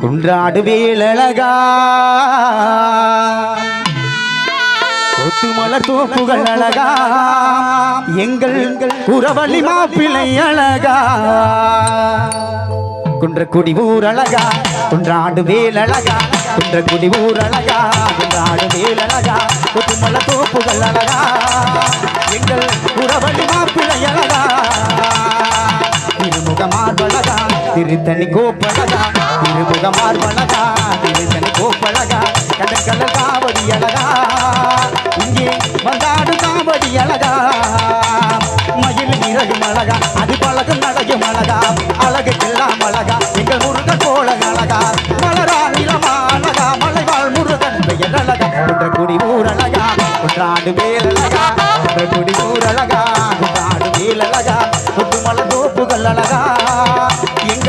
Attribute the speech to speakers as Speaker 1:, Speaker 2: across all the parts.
Speaker 1: குன்றாடு வேலழகா. கொத்துமலர் தோப்புகள் அழகா. எங்கள் குறவழி மாப்பிள்ளை அழகா. குன்றக்குடி ஊர் அழகா. குன்றாடு வேலழகா. குன்றக்குடி ஊர் அழகா. குன்றாடு வேலழகா. அழகா கொத்துமலர் தோப்புகள் அழகா. எங்கள் குறவழி மாப்பிள்ளை அழகா. திருமுகமார்பழகா. திருத்தணி கோப்பழகா திருமுகமார் பழகா திருத்தணி கோப்பழகா கடற்கடல் காவடி அழகா இங்கே வந்தாடு காவடி அழகா மயில் நிறகும் அழகா அது பழகும் நடையும் அழகா அழகுக்கெல்லாம் அழகா எங்கள் முருக கோழக அழகா மலரா நிலமா அழகா மலைவாழ் முருகன் பெயர் அழகா குன்றக்குடி குடி ஊரழகா குன்றாடு வேல் அழகா குன்றக்குடி குடி ஊரழகா குன்றாடு வேல் அழகா கொத்துமல தோப்புகள் அழகா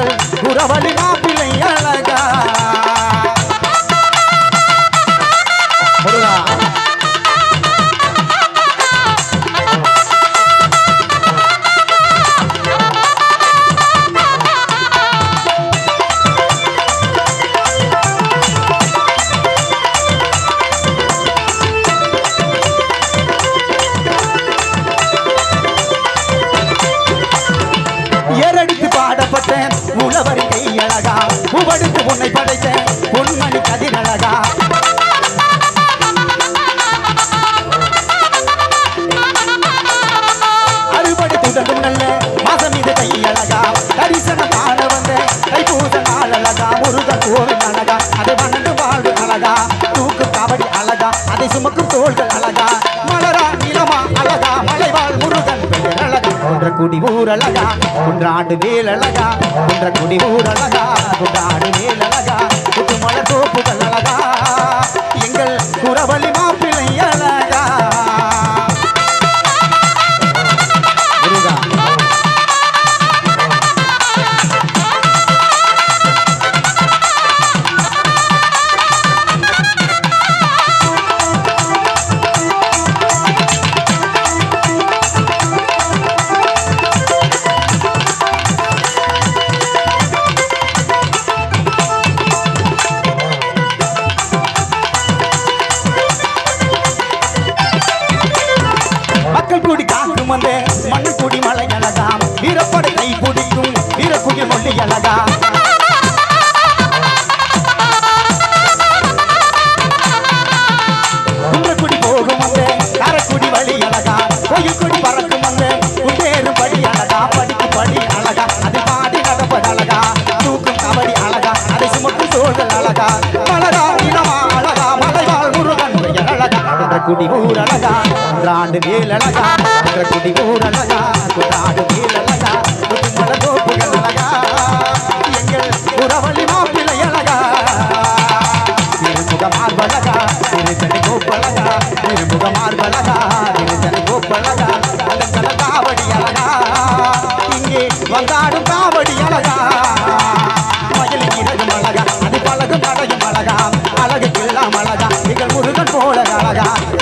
Speaker 1: எங்கள் குறவழி மாப்பிள்ளை பாடப்பட்டேன் கையழகா? உவடுத்து உன்னை படைத்த பொன்மணி கதிரழகா? அறுபடி துடலும் நல்ல மாசம் இது கையழகா? தரிசனம் பாட வந்த தைப்பூச நாள் அழகா முருகன் கோவில் அழகா? அதை வணங்கு வாழ்வு அழகா? தூக்கு கபடி அழகா? அதை சுமக்கும் தோள்கள் அழகா? மலரா நிலமா? குடி ஊர் அழகா குன்றாண்டு வேல் அழகா குன்ற குடி ஊர் அழகா குன்றாடு வேல் அழகா புதுமல தோப்புகள் அழகா. எங்கள் குறவழி மாப்பி குடி குன்றக்குடி ஊர் அழகா குன்றாண்டு வேல் அழகா குன்றக்குடி ஊர் அழகா குன்றாண்டு வேல் அழகா குத்துமல தோப்புகள் அழகா எங்கள் உறவழி மாப்பிள்ளை அழகா. திருமுக மார்பழகா திருத்தணி கோப்பழகா திருமுக மார்பழகா திருத்தணி கோப்பழகா அலங்கல காவடி அழகா. இங்கே வந்தாடும் காவடி அழகா.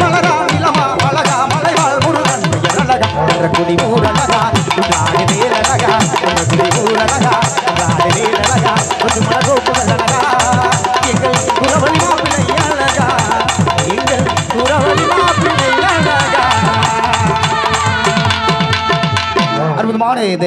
Speaker 1: மலரா நிலமா அழகா மலைவாழ் முருகன் அழகா